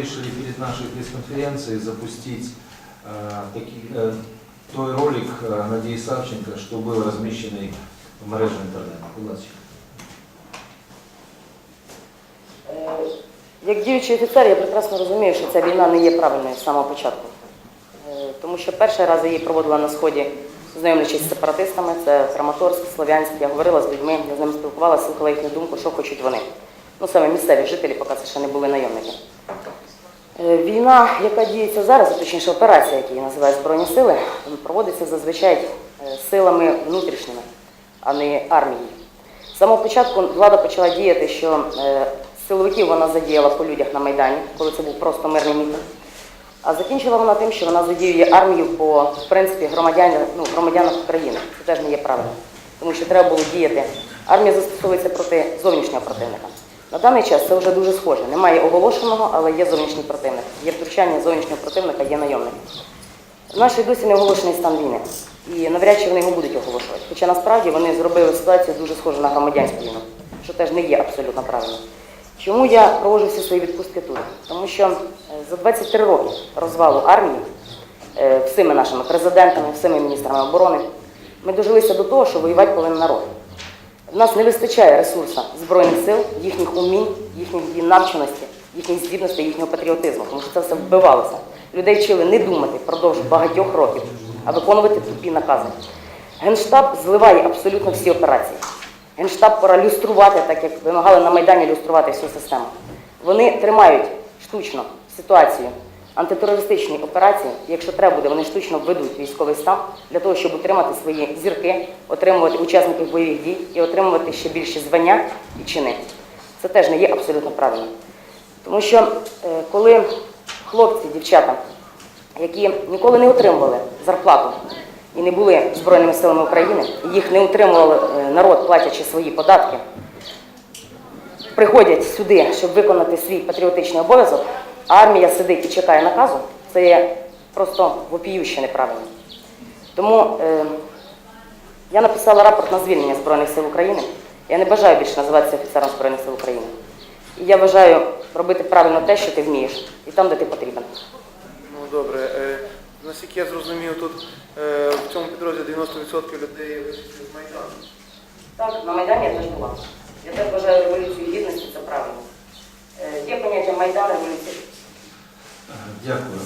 решили перед нашей пресс-конференцией запустить э, таки- э, той ролик э, Надії Савченко, что был размещенный в мережі интернет. Будь ласка. Е, Як діючий офіцер, я прекрасно розумію, що ця війна не є правильною з самого початку. Е, Тому що перший раз я її проводила на Сході, знайомлячись з сепаратистами, це Краматорськ, Слов'янськ, я говорила з людьми, я з ними спілкувалася, слухала їхню думку, що хочуть вони. Ну, саме місцеві жителі, поки це ще не були найомники. Е, Війна, яка діється зараз, точніше операція, яку її називають Збройні сили, проводиться зазвичай е, силами внутрішніми, а не армією. З самого початку влада почала діяти, що е, силовиків вона задіяла по людях на Майдані, коли це був просто мирний мітинг. А закінчила вона тим, що вона задіює армію по в принципі ну, громадянах України. Це теж не є правильно. Тому що треба було діяти. Армія застосовується проти зовнішнього противника. На даний час це вже дуже схоже. Немає оголошеного, але є зовнішній противник. Є втручання зовнішнього противника, є найомник. В нашій досі не оголошений стан війни. І навряд чи вони його будуть оголошувати. Хоча насправді вони зробили ситуацію дуже схожу на громадянську війну, що теж не є абсолютно правильно. Чому я проводжу всі свої відпустки тут? Тому що е, за 23 роки розвалу армії е, всіми нашими президентами, всіми міністрами оборони, ми дожилися до того, що воювати повинен народ. Нас не вистачає ресурсу Збройних сил, їхніх умінь, їхньої навченості, їхніх здібностей, їхнього патріотизму, тому що це все вбивалося. Людей вчили не думати впродовж багатьох років, а виконувати тупі накази. Генштаб зливає абсолютно всі операції. Генштаб пора люструвати, так як вимагали на Майдані люструвати всю систему. Вони тримають штучно ситуацію антитерористичні операції, якщо треба буде, вони штучно введуть військовий стан для того, щоб утримати свої зірки, отримувати учасників бойових дій і отримувати ще більше звання і чини. Це теж не є абсолютно правильно. Тому що е, коли хлопці, дівчата, які ніколи не отримували зарплату і не були Збройними силами України, і їх не утримували е, народ, платячи свої податки, приходять сюди, щоб виконати свій патріотичний обов'язок, армія сидить і чекає наказу, це є просто вопіюще неправильно. Тому е, я написала рапорт на звільнення Збройних сил України. Я не бажаю більше називатися офіцером Збройних сил України. І я бажаю робити правильно те, що ти вмієш, і там, де ти потрібен. Ну добре. Е, наскільки я зрозумів, тут е, в цьому підрозділі 90% людей вийшли з Майдану. Так, на Майдані я теж була. Я теж вважаю революцію гідності, це правильно. Е, Є поняття Майдан, революція. Дякую.